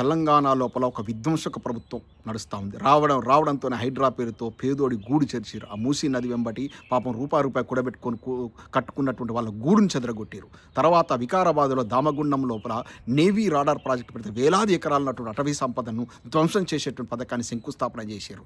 తెలంగాణ లోపల ఒక విధ్వంసక ప్రభుత్వం నడుస్తూ ఉంది. రావడం రావడంతోనే హైడ్రా పేరుతో పేదోడి గూడు చెరిచారు ఆ మూసీ నది వెంబటి పాపం రూపాయి రూపాయి కూడబెట్టుకొని కట్టుకున్నటువంటి వాళ్ళ గూడును చెదరగొట్టారు తర్వాత వికారాబాద్లో దామగుండం లోపల నేవీ రాడార్ ప్రాజెక్టు పెడితే వేలాది ఎకరాలన్నటువంటి అటవీ సంపదను ధ్వంసం చేసేటువంటి పథకాన్ని శంకుస్థాపన చేశారు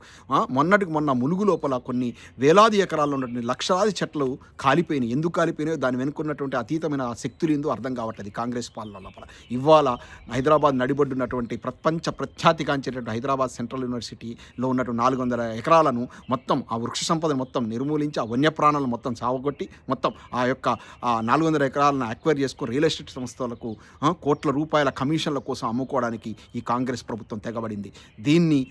మొన్నటికి మొన్న ములుగు లోపల కొన్ని వేలాది ఎకరాల్లో ఉన్నటువంటి లక్షలాది చెట్లు కాలిపోయినాయి. ఎందుకు కాలిపోయినాయో దాని వెనుకున్నటువంటి అతీతమైన శక్తులు ఏందో అర్థం కావట్లేదు కాంగ్రెస్ పాలన లోపల. ఇవాళ హైదరాబాద్ నడిబొడ్డున్నటువంటి ప్రపంచ ప్రఖ్యాతిగాంచేటటువంటి హైదరాబాద్ సెంట్రల్ యూనివర్సిటీలో ఉన్నటువంటి నాలుగు వందల ఎకరాలను మొత్తం ఆ వృక్ష సంపదను మొత్తం నిర్మూలించి ఆ వన్యప్రాణాలను మొత్తం సావగొట్టి మొత్తం ఆ యొక్క ఆ నాలుగు వందల ఎకరాలను అక్వైర్ చేసుకుని రియల్ ఎస్టేట్ సంస్థలకు కోట్ల రూపాయల కమిషన్ల కోసం అమ్ముకోవడానికి ఈ కాంగ్రెస్ ప్రభుత్వం తెగబడింది. దీన్ని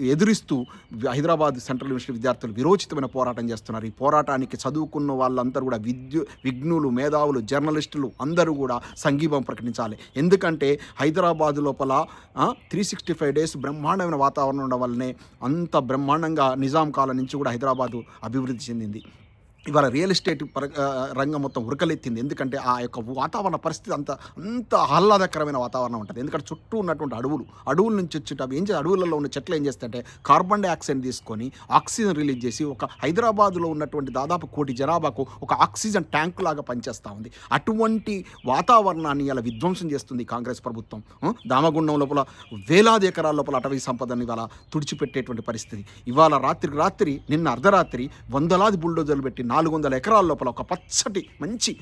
ఎదురిస్తూ హైదరాబాద్ సెంట్రల్ యూనివర్సిటీ విద్యార్థులు విరోచితమైన పోరాటం చేస్తున్నారు. ఈ పోరాటానికి చదువుకున్న వాళ్ళందరూ కూడా విద్యు విఘ్నులు మేధావులు జర్నలిస్టులు అందరూ కూడా సంఘీభం ప్రకటించాలి. ఎందుకంటే హైదరాబాద్ లోపల త్రీ సిక్స్టీ ఫైవ్ డేస్ బ్రహ్మాండమైన వాతావరణం ఉండడం వల్లనే అంత బ్రహ్మాండంగా నిజాం కాలం నుంచి కూడా హైదరాబాదు అభివృద్ధి చెందింది. ఇవాళ రియల్ ఎస్టేట్ పర రంగం మొత్తం ఉరకలెత్తింది. ఎందుకంటే ఆ యొక్క వాతావరణ పరిస్థితి అంత అంత ఆహ్లాదకరమైన వాతావరణం ఉంటుంది. ఎందుకంటే చుట్టూ ఉన్నటువంటి అడవులు అడవుల నుంచి వచ్చేట ఏం చే అడవులలో ఉన్న చెట్లు ఏం చేస్తాయంటే కార్బన్ డైఆక్సైడ్ తీసుకొని ఆక్సిజన్ రిలీజ్ చేసి ఒక హైదరాబాద్లో ఉన్నటువంటి దాదాపు కోటి జనాభాకు ఒక ఆక్సిజన్ ట్యాంక్ లాగా పనిచేస్తూ ఉంది. అటువంటి వాతావరణాన్ని ఇలా విధ్వంసం చేస్తుంది కాంగ్రెస్ ప్రభుత్వం. దామగుండం లోపల వేలాది ఎకరాల లోపల అటవీ సంపదని ఇవాళ తుడిచిపెట్టేటువంటి పరిస్థితి. ఇవాళ రాత్రికి రాత్రి నిన్న అర్ధరాత్రి వందలాది బుల్డోజర్లు పెట్టిన నాలుగు వందల ఎకరాల లోపల ఒక పచ్చటి మంచి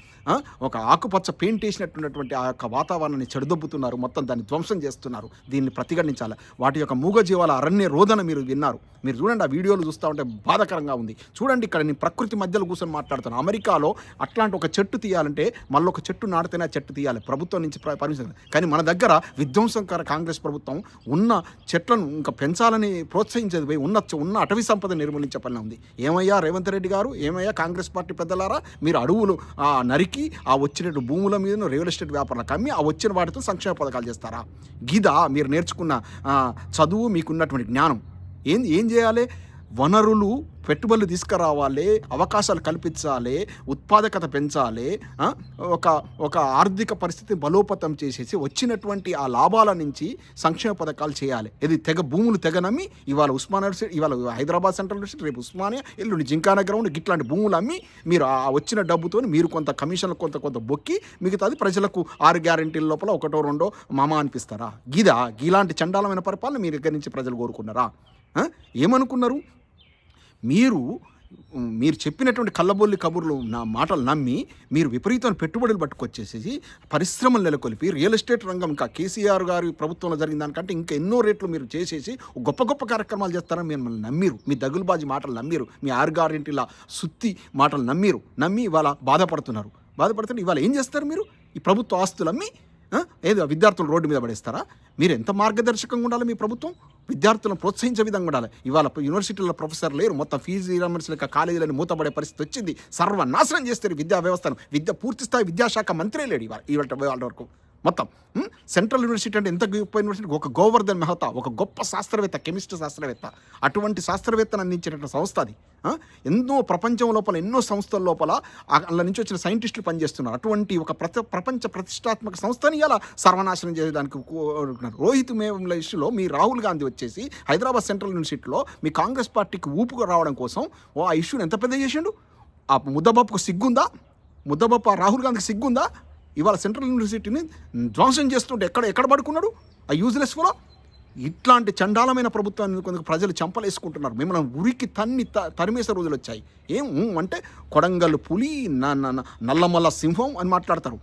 ఒక ఆకుపచ్చ పెయింట్ వేసినట్టున్నటువంటి ఆ యొక్క వాతావరణాన్ని చెడుదొబ్బుతున్నారు. మొత్తం దాన్ని ధ్వంసం చేస్తున్నారు. దీన్ని ప్రతిఘటించాలి. వాటి యొక్క మూగజీవాల అరణ్య రోదన మీరు విన్నారు. మీరు చూడండి ఆ వీడియోలు చూస్తూ ఉంటే బాధాకరంగా ఉంది. చూడండి ఇక్కడ నేను ప్రకృతి మధ్యలో కూర్చొని మాట్లాడుతున్నాను అమెరికాలో అట్లాంటి ఒక చెట్టు తీయాలంటే మళ్ళీ ఒక చెట్టు నాటితేనే చెట్టు తీయాలి. ప్రభుత్వం నుంచి ప్ర- పర్మిషన్ కానీ మన దగ్గర విధ్వంసంకర కాంగ్రెస్ ప్రభుత్వం ఉన్న చెట్లను ఇంకా పెంచాలని ప్రోత్సహించేది పోయి ఉన్న ఉన్న అటవీ సంపద నిర్మూలించే పని ఉంది. ఏమయ్యా రేవంత్ రెడ్డి గారు? ఏమయ్యా కాంగ్రెస్ పార్టీ పెద్దలారా మీరు అడవులు నరికి ఆ వచ్చినట్టు భూముల మీద రియల్ ఎస్టేట్ వ్యాపారాలకు అమ్మి ఆ వచ్చిన వాటితో సంక్షేమ పథకాలు చేస్తారా? గిదా మీరు నేర్చుకున్న చదువు మీకున్నటువంటి జ్ఞానం. ఏం ఏం చేయాలి? వనరులు పెట్టుబడులు తీసుకురావాలి అవకాశాలు కల్పించాలి ఉత్పాదకత పెంచాలి ఒక ఒక ఆర్థిక పరిస్థితి బలోపతం చేసేసి వచ్చినటువంటి ఆ లాభాల నుంచి సంక్షేమ పథకాలు చేయాలి. ఇది తెగ భూములు తెగ నమ్మి ఇవాళ ఉస్మానియా యూనివర్సిటీ ఇవాళ హైదరాబాద్ సెంట్రల్ యూనివర్సిటీ రేపు ఉస్మానియా ఎల్లుండి జింకానా గ్రౌండ్ ఇట్లాంటి భూములు అమ్మి మీరు ఆ వచ్చిన డబ్బుతో మీరు కొంత కమిషన్లు కొంత కొంత బొక్కి మిగతాది ప్రజలకు ఆరు గ్యారంటీల లోపల ఒకటో రెండో మామ అనిపిస్తారా? గీదా? గీలాంటి చండాలమైన పరిపాలన మీ దగ్గర నుంచి ప్రజలు కోరుకున్నారా? ఏమనుకున్నారు? మీరు మీరు చెప్పినటువంటి కళ్ళబొల్లి కబుర్లు నా మాటలు నమ్మి మీరు విపరీతమైన పెట్టుబడులు పట్టుకొచ్చేసేసి పరిశ్రమలు నెలకొల్పి రియల్ ఎస్టేట్ రంగం ఇంకా కేసీఆర్ గారి ప్రభుత్వంలో జరిగిన దానికంటే ఇంకా ఎన్నో రేట్లు మీరు చేసేసి గొప్ప గొప్ప కార్యక్రమాలు చేస్తారని మిమ్మల్ని నమ్మిరు. మీ దగులుబాజీ మాటలు నమ్మిరు. మీ ఆరుగారింటిలా సుత్తి మాటలు నమ్మిరు. నమ్మి ఇవాళ బాధపడుతున్నారు. బాధపడుతుంటే ఇవాళ ఏం చేస్తారు మీరు? ఈ ప్రభుత్వ ఆస్తులు అమ్మి ఏదో విద్యార్థులు రోడ్డు మీద పడేస్తారా? మీరు ఎంత మార్గదర్శకంగా ఉండాలి మీ ప్రభుత్వం? విద్యార్థులను ప్రోత్సహించే విధంగా ఉండాలి. ఇవాళ యూనివర్సిటీల ప్రొఫెసర్ లేరు. మొత్తం ఫీజు రియంబర్స్ లేక కాలేజీలను మూతపడే పరిస్థితి వచ్చింది. సర్వనాశనం చేస్తారు విద్యా వ్యవస్థను. విద్య పూర్తి స్థాయి విద్యాశాఖ మంత్రి లేడు ఇవాళ ఇవాళ వరకు. మొత్తం. సెంట్రల్ యూనివర్సిటీ అంటే ఎంత గొప్ప యూనివర్సిటీ ఒక గోవర్ధన్ మెహతా ఒక గొప్ప శాస్త్రవేత్త కెమిస్ట్రీ శాస్త్రవేత్త. అటువంటి శాస్త్రవేత్తను అందించేటటువంటి సంస్థ అది. ఎన్నో ప్రపంచం లోపల ఎన్నో సంస్థల లోపల ఆ- అందులో నుంచి వచ్చిన సైంటిస్టులు పనిచేస్తున్నారు. అటువంటి ఒక ప్రత ప్రపంచ ప్రతిష్టాత్మక సంస్థని ఇలా సర్వనాశనం చేయడానికి రోహిత్ మేముల ఇష్యూలో మీ రాహుల్ గాంధీ వచ్చేసి హైదరాబాద్ సెంట్రల్ యూనివర్సిటీలో మీ కాంగ్రెస్ పార్టీకి ఊపుకు రావడం కోసం ఓ ఆ ఇష్యూని ఎంత పెద్ద చేసిండు? ఆ ముద్దబాపుకు సిగ్గుందా? ముద్దబాపు ఆ రాహుల్ గాంధీకి సిగ్గుందా? ఇవాళ సెంట్రల్ యూనివర్సిటీని ధ్వంసం చేస్తుంటే ఎక్కడ ఎక్కడ పడుకున్నాడు? ఆ యూజ్లెస్ ఫలో ఇట్లాంటి చండాలమైన ప్రభుత్వాన్ని కొంత ప్రజలు చంపలేసుకుంటున్నారు? మిమ్మల్ని ఉరికి తన్ని త- తరిమేసే రోజులు వచ్చాయి. ఏం అంటే కొడంగల్ పులి నల్లమల్ల సింహం అని మాట్లాడతారు.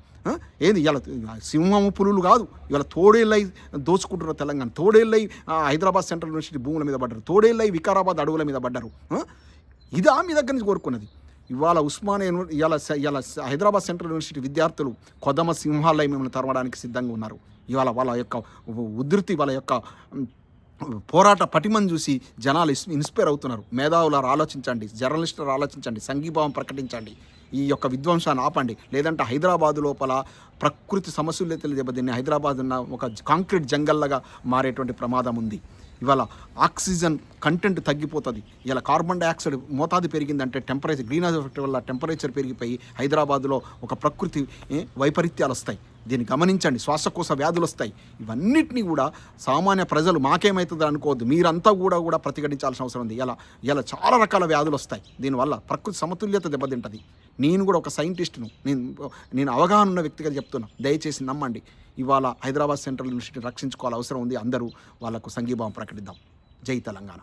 ఏది ఇలా సింహము పులులు కాదు. ఇవాళ తోడేళ్ళై దోచుకుంటున్నారు తెలంగాణ. తోడేళ్ళై హైదరాబాద్ సెంట్రల్ యూనివర్సిటీ భూముల మీద పడ్డారు. తోడేళ్ళై వికారాబాద్ అడవుల మీద పడ్డారు. ఆ? ఇదా మీ దగ్గర నుంచి కోరుకున్నది. ఇవాళ ఉస్మానియా యూనివర్- ఇవాళ ఇవాళ హైదరాబాద్ సెంట్రల్ యూనివర్సిటీ విద్యార్థులు కొదమ సింహాలై మిమ్మల్ని తరవడానికి సిద్ధంగా ఉన్నారు. ఇవాళ వాళ్ళ యొక్క ఉధృతి వాళ్ళ యొక్క పోరాట పటిమను చూసి జనాలు ఇన్స్పైర్ అవుతున్నారు. మేధావులారు ఆలోచించండి జర్నలిస్టులు ఆలోచించండి సంఘీభావం ప్రకటించండి. ఈ యొక్క విధ్వంసాన్ని ఆపండి. లేదంటే హైదరాబాద్ లోపల ప్రకృతి సమస్యలు తెలియజేబద్దని హైదరాబాద్ ఉన్న ఒక కాంక్రీట్ జంగల్లాగా మారేటువంటి ప్రమాదం ఉంది. ఇవాళ ఆక్సిజన్ కంటెంట్ తగ్గిపోతుంది. ఇలా కార్బన్ డైఆక్సైడ్ మోతాదు పెరిగిందంటే టెంపరేచర్ గ్రీన్ హౌస్ ఎఫెక్ట్ వల్ల టెంపరేచర్ పెరిగిపోయి హైదరాబాద్లో ఒక ప్రకృతి వైపరీత్యాలు వస్తాయి దీన్ని గమనించండి. శ్వాసకోశ వ్యాధులు వస్తాయి. ఇవన్నిటినీ కూడా సామాన్య ప్రజలు మాకేమవుతుంది అనుకోవద్దు. మీరంతా కూడా కూడా ప్రతిఘటించాల్సిన అవసరం ఉంది. ఇలా ఇలా చాలా రకాల వ్యాధులు వస్తాయి. దీనివల్ల ప్రకృతి సమతుల్యత దెబ్బతింటుంది. నేను కూడా ఒక సైంటిస్ట్ను. నేను నేను అవగాహన ఉన్న వ్యక్తిగా చెప్తున్నా. దయచేసి నమ్మండి. ఇవాళ హైదరాబాద్ సెంట్రల్ యూనివర్సిటీని రక్షించుకోవాలి అవసరం ఉంది. అందరూ వాళ్ళకు సంఘీభావం ప్రకటిద్దాం. జై తెలంగాణ.